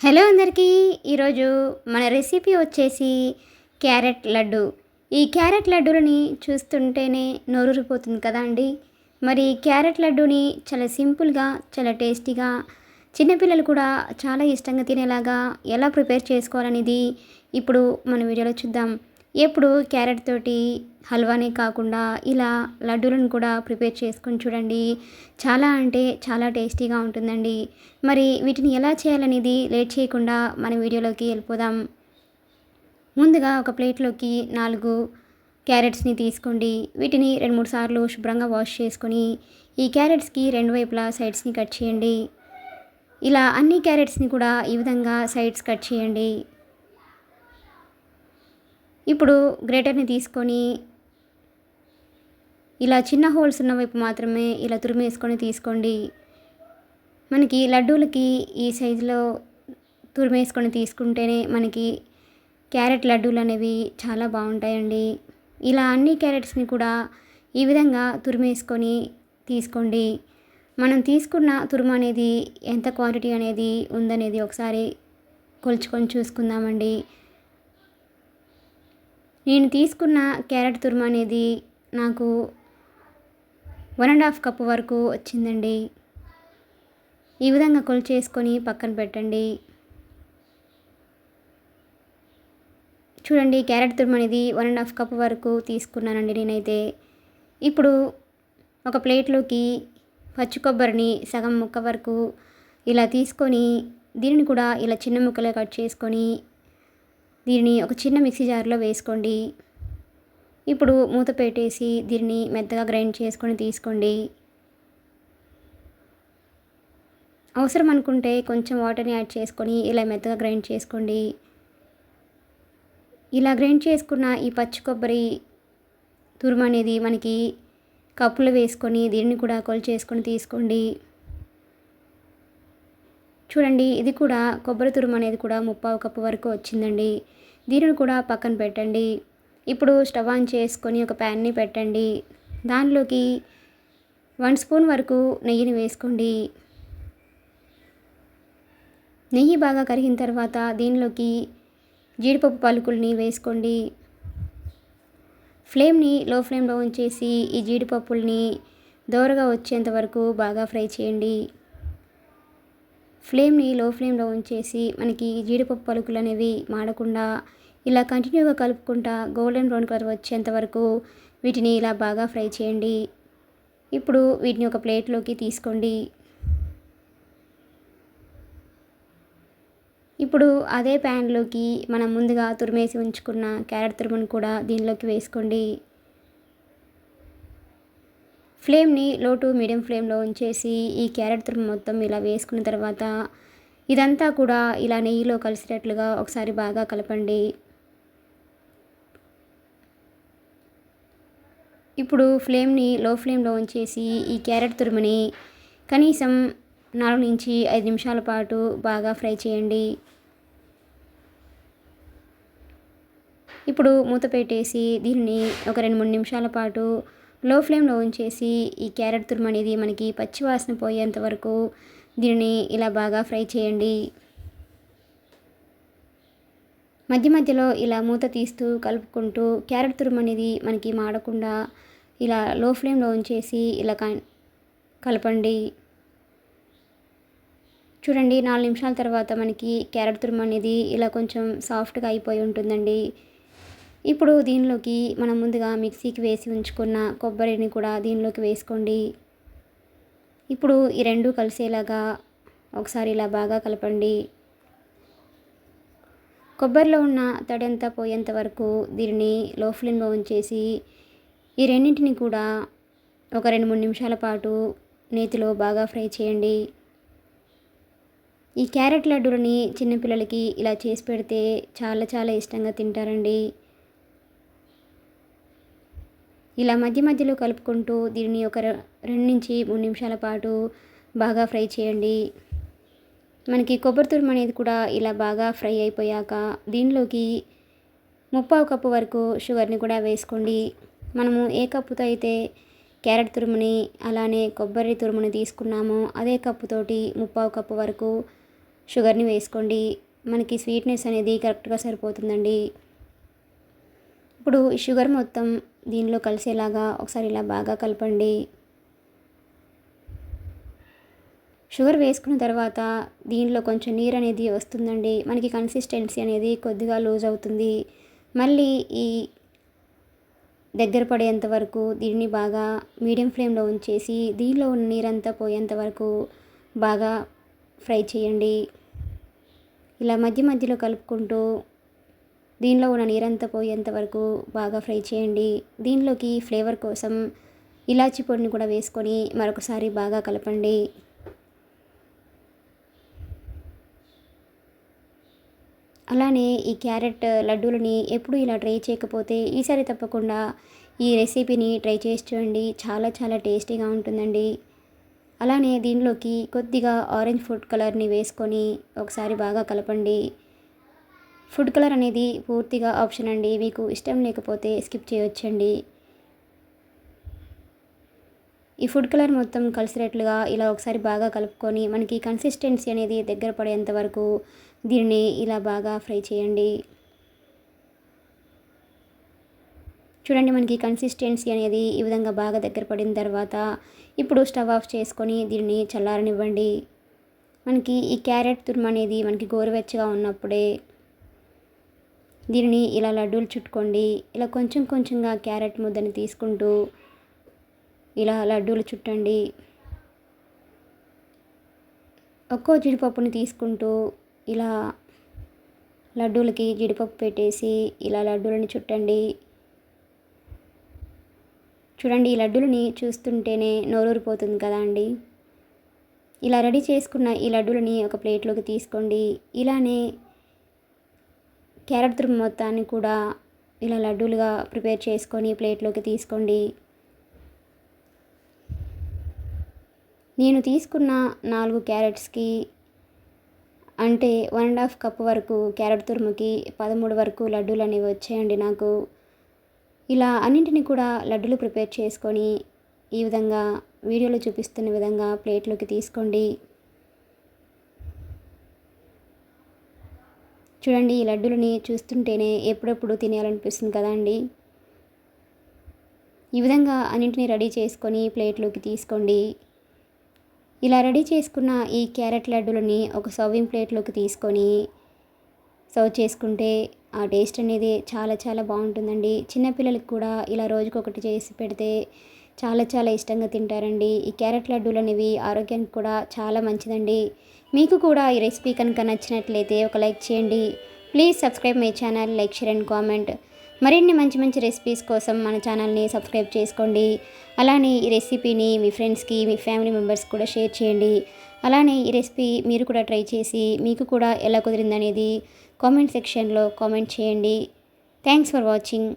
Hello అందరికీ ఈరోజు మన రెసిపీ వచ్చేసి క్యారెట్ లడ్డు. ఈ క్యారెట్ లడ్డూలని చూస్తుంటేనే నోరూరిపోతుంది కదా అండి? మరి క్యారెట్ లడ్డూని చాలా సింపుల్గా చాలా టేస్టీగా చిన్నపిల్లలు కూడా చాలా ఇష్టంగా తినేలాగా ఎలా ప్రిపేర్ చేసుకోవాలనేది ఇప్పుడు మన వీడియోలో చూద్దాం. ఎప్పుడు క్యారెట్ తోటి హల్వానే కాకుండా ఇలా లడ్డూలను కూడా ప్రిపేర్ చేసుకొని చూడండి. చాలా అంటే చాలా టేస్టీగా ఉంటుందండి. మరి వీటిని ఎలా చేయాలనేది లేట్ చేయకుండా మన వీడియోలోకి వెళ్ళిపోదాం. ముందుగా ఒక ప్లేట్లోకి నాలుగు క్యారెట్స్ని తీసుకోండి. వీటిని రెండు మూడు సార్లు శుభ్రంగా వాష్ చేసుకొని ఈ క్యారెట్స్కి రెండు వైపులా సైడ్స్ని కట్ చేయండి. ఇలా అన్ని క్యారెట్స్ని కూడా ఈ విధంగా సైడ్స్ కట్ చేయండి. ఇప్పుడు గ్రేటర్ని తీసుకొని ఇలా చిన్న హోల్స్ ఉన్న వైపు మాత్రమే ఇలా తురిమేసుకొని తీసుకోండి. మనకి లడ్డూలకి ఈ సైజులో తురిమేసుకొని తీసుకుంటేనే మనకి క్యారెట్ లడ్డూలు అనేవి చాలా బాగుంటాయండి. ఇలా అన్ని క్యారెట్స్ని కూడా ఈ విధంగా తురిమేసుకొని తీసుకోండి. మనం తీసుకున్న తురుము అనేది ఎంత క్వాంటిటీ అనేది ఉందనేది ఒకసారి కొలుచుకొని చూసుకుందామండి. నేను తీసుకున్న క్యారెట్ తురుము అనేది నాకు వన్ అండ్ హాఫ్ కప్ వరకు వచ్చిందండి. ఈ విధంగా కొలిచేసుకొని పక్కన పెట్టండి. చూడండి క్యారెట్ తురుము అనేది వన్ అండ్ హాఫ్ కప్ వరకు తీసుకున్నానండి నేనైతే. ఇప్పుడు ఒక ప్లేట్లోకి పచ్చి కొబ్బరిని సగం ముక్క వరకు ఇలా తీసుకొని దీనిని కూడా ఇలా చిన్న ముక్కలు కట్ చేసుకొని దీనిని ఒక చిన్న మిక్సీ జార్లో వేసుకోండి. ఇప్పుడు మూత పెట్టేసి దీన్ని మెత్తగా గ్రైండ్ చేసుకొని తీసుకోండి. అవసరం అనుకుంటే కొంచెం వాటర్ని యాడ్ చేసుకొని ఇలా మెత్తగా గ్రైండ్ చేసుకోండి. ఇలా గ్రైండ్ చేసుకున్న ఈ పచ్చి కొబ్బరి తురుము అనేది మనకి కప్పులో వేసుకొని దీన్ని కూడా కొలు చేసుకొని తీసుకోండి. చూడండి ఇది కూడా కొబ్బరి తురుము అనేది కూడా ముప్పావు కప్పు వరకు వచ్చిందండి. దీనిని కూడా పక్కన పెట్టండి. ఇప్పుడు స్టవ్ ఆన్ చేసుకొని ఒక ప్యాన్ని పెట్టండి. దానిలోకి వన్ స్పూన్ వరకు నెయ్యిని వేసుకోండి. నెయ్యి బాగా కరిగిన తర్వాత దీనిలోకి జీడిపప్పు పలుకుల్ని వేసుకోండి. ఫ్లేమ్ని లో ఫ్లేమ్లో ఉంచేసి ఈ జీడిపప్పుల్ని దోరగా వచ్చేంత వరకు బాగా ఫ్రై చేయండి. ఫ్లేమ్ని లో ఫ్లేమ్లో ఉంచేసి మనకి జీడిపప్పు పలుకులు అనేవి మాడకుండా ఇలా కంటిన్యూగా కలుపుకుంటా గోల్డెన్ బ్రౌన్ కలర్ వచ్చేంత వరకు వీటిని ఇలా బాగా ఫ్రై చేయండి. ఇప్పుడు వీటిని ఒక ప్లేట్లోకి తీసుకోండి. ఇప్పుడు అదే ప్యాన్లోకి మనం ముందుగా తురిమేసి ఉంచుకున్న క్యారెట్ తురుమును కూడా దీనిలోకి వేసుకోండి. ఫ్లేమ్ని లో టు మీడియం ఫ్లేమ్లో ఉంచేసి ఈ క్యారెట్ తురుము మొత్తం ఇలా వేసుకున్న తర్వాత ఇదంతా కూడా ఇలా నెయ్యిలో కలిసేటట్లుగా ఒకసారి బాగా కలపండి. ఇప్పుడు ఫ్లేమ్ని లో ఫ్లేమ్లో ఉంచేసి ఈ క్యారెట్ తురుముని కనీసం నాలుగు నుంచి ఐదు నిమిషాల పాటు బాగా ఫ్రై చేయండి. ఇప్పుడు మూత పెట్టేసి దీన్ని ఒక రెండు మూడు నిమిషాల పాటు లో ఫ్లేమ్లో ఉంచేసి ఈ క్యారెట్ తురుము అనేది మనకి పచ్చి వాసన పోయేంత వరకు దీనిని ఇలా బాగా ఫ్రై చేయండి. మధ్య మధ్యలో ఇలా మూత తీస్తూ కలుపుకుంటూ క్యారెట్ తురుము అనేది మనకి మాడకుండా ఇలా లో ఫ్లేమ్లో ఉంచేసి ఇలా కలపండి. చూడండి నాలుగు నిమిషాల తర్వాత మనకి క్యారెట్ తురుము అనేది ఇలా కొంచెం సాఫ్ట్గా అయిపోయి ఉంటుందండి. ఇప్పుడు దీనిలోకి మనం ముందుగా మిక్సీకి వేసి ఉంచుకున్న కొబ్బరిని కూడా దీనిలోకి వేసుకోండి. ఇప్పుడు ఈ రెండు కలిసేలాగా ఒకసారి ఇలా బాగా కలపండి. కొబ్బరిలో ఉన్న తడంతా పోయేంత వరకు దీనిని లో ఫ్లేమ్లో ఉంచేసి ఈ రెండింటిని కూడా ఒక రెండు మూడు నిమిషాల పాటు నేతిలో బాగా ఫ్రై చేయండి. ఈ క్యారెట్ లడ్డూలని చిన్నపిల్లలకి ఇలా చేసి పెడితే చాలా చాలా ఇష్టంగా తింటారండి. ఇలా మధ్య మధ్యలో కలుపుకుంటూ దీనిని ఒక రెండు నుంచి మూడు నిమిషాల పాటు బాగా ఫ్రై చేయండి. మనకి కొబ్బరి తురుము అనేది కూడా ఇలా బాగా ఫ్రై అయిపోయాక దీనిలోకి ముప్పావు కప్పు వరకు షుగర్ని కూడా వేసుకోండి. మనము ఏ కప్పుతో అయితే క్యారెట్ తురుముని అలానే కొబ్బరి తురుముని తీసుకున్నామో అదే కప్పుతోటి ముప్పావు కప్పు వరకు షుగర్ని వేసుకోండి. మనకి స్వీట్నెస్ అనేది కరెక్ట్గా సరిపోతుందండి. ఇప్పుడు ఈ షుగర్ మొత్తం దీనిలో కలిసేలాగా ఒకసారి ఇలా బాగా కలపండి. షుగర్ వేసుకున్న తర్వాత దీనిలో కొంచెం నీరు అనేది వస్తుందండి. మనకి కన్సిస్టెన్సీ అనేది కొద్దిగా లూజ్ అవుతుంది. మళ్ళీ ఈ దగ్గర పడేంత వరకు దీన్ని బాగా మీడియం ఫ్లేమ్లో ఉంచేసి దీనిలో ఉన్న నీరంతా పోయేంత వరకు బాగా ఫ్రై చేయండి. ఇలా మధ్య మధ్యలో కలుపుకుంటూ దీనిలో ఉన్న నీరంతా పోయేంత వరకు బాగా ఫ్రై చేయండి. దీనిలోకి ఫ్లేవర్ కోసం ఇలాచి పొడిని కూడా వేసుకొని మరొకసారి బాగా కలపండి. అలానే ఈ క్యారెట్ లడ్డూలని ఎప్పుడు ఇలా ట్రై చేయకపోతే ఈసారి తప్పకుండా ఈ రెసిపీని ట్రై చేసి చూడండి. చాలా చాలా టేస్టీగా ఉంటుందండి. అలానే దీనిలోకి కొద్దిగా ఆరెంజ్ ఫుడ్ కలర్ని వేసుకొని ఒకసారి బాగా కలపండి. ఫుడ్ కలర్ అనేది పూర్తిగా ఆప్షన్ అండి. మీకు ఇష్టం లేకపోతే స్కిప్ చేయొచ్చండి. ఈ ఫుడ్ కలర్ మొత్తం కలిసినట్లుగా ఇలా ఒకసారి బాగా కలుపుకొని మనకి కన్సిస్టెన్సీ అనేది దగ్గర పడేంత వరకు దీనిని ఇలా బాగా ఫ్రై చేయండి. చూడండి మనకి కన్సిస్టెన్సీ అనేది ఈ విధంగా బాగా దగ్గర పడిన తర్వాత ఇప్పుడు స్టవ్ ఆఫ్ చేసుకొని దీన్ని చల్లారనివ్వండి. మనకి ఈ క్యారెట్ తురుము అనేది మనకి గోరువెచ్చగా ఉన్నప్పుడే దీనిని ఇలా లడ్డూలు చుట్టుకోండి. ఇలా కొంచెం కొంచెంగా క్యారెట్ ముద్దని తీసుకుంటూ ఇలా లడ్డూలు చుట్టండి. ఒక్కో జీడిపప్పుని తీసుకుంటూ ఇలా లడ్డూలకి జీడిపప్పు పెట్టేసి ఇలా లడ్డూలని చుట్టండి. చూడండి ఈ లడ్డూలని చూస్తుంటేనే నోరూరిపోతుంది కదా అండి. ఇలా రెడీ చేసుకున్న ఈ లడ్డూలని ఒక ప్లేట్లోకి తీసుకోండి. ఇలానే క్యారెట్ తురుము మొత్తాన్ని కూడా ఇలా లడ్డూలుగా ప్రిపేర్ చేసుకొని ప్లేట్లోకి తీసుకోండి. నేను తీసుకున్న నాలుగు క్యారెట్స్కి అంటే వన్ అండ్ హాఫ్ కప్ వరకు క్యారెట్ తురుముకి పదమూడు వరకు లడ్డూలు అనేవి వచ్చాయండి నాకు. ఇలా అన్నింటిని కూడా లడ్డూలు ప్రిపేర్ చేసుకొని ఈ విధంగా వీడియోలో చూపిస్తున్న విధంగా ప్లేట్లోకి తీసుకోండి. చూడండి ఈ లడ్డూలని చూస్తుంటేనే ఎప్పుడెప్పుడు తినేయాలనిపిస్తుంది కదండి ఈ విధంగా అన్నింటినీ రెడీ చేసుకొని ప్లేట్లోకి తీసుకోండి. ఇలా రెడీ చేసుకున్న ఈ క్యారెట్ లడ్డూలని ఒక సర్వింగ్ ప్లేట్లోకి తీసుకొని సర్వ్ చేసుకుంటే ఆ టేస్ట్ అనేది చాలా చాలా బాగుంటుందండి. చిన్నపిల్లలకి కూడా ఇలా రోజుకొకటి చేసి పెడితే చాలా చాలా ఇష్టంగా తింటారండి. ఈ క్యారెట్ లడ్డూలు అనేవి ఆరోగ్యానికి కూడా చాలా మంచిదండి. మీకు కూడా ఈ రెసిపీ కనుక నచ్చినట్లయితే ఒక లైక్ చేయండి. Please subscribe my channel like share and comment. మరిన్ని మంచి మంచి రెసిపీస్ కోసం మన ఛానల్ని సబ్స్క్రైబ్ చేసుకోండి. అలానే ఈ రెసిపీని మీ ఫ్రెండ్స్కి మీ ఫ్యామిలీ మెంబర్స్ కూడా షేర్ చేయండి. అలానే ఈ రెసిపీ మీరు కూడా ట్రై చేసి మీకు కూడా ఎలా కుదిరిందనేది కామెంట్ సెక్షన్లో కామెంట్ చేయండి. Thanks for watching.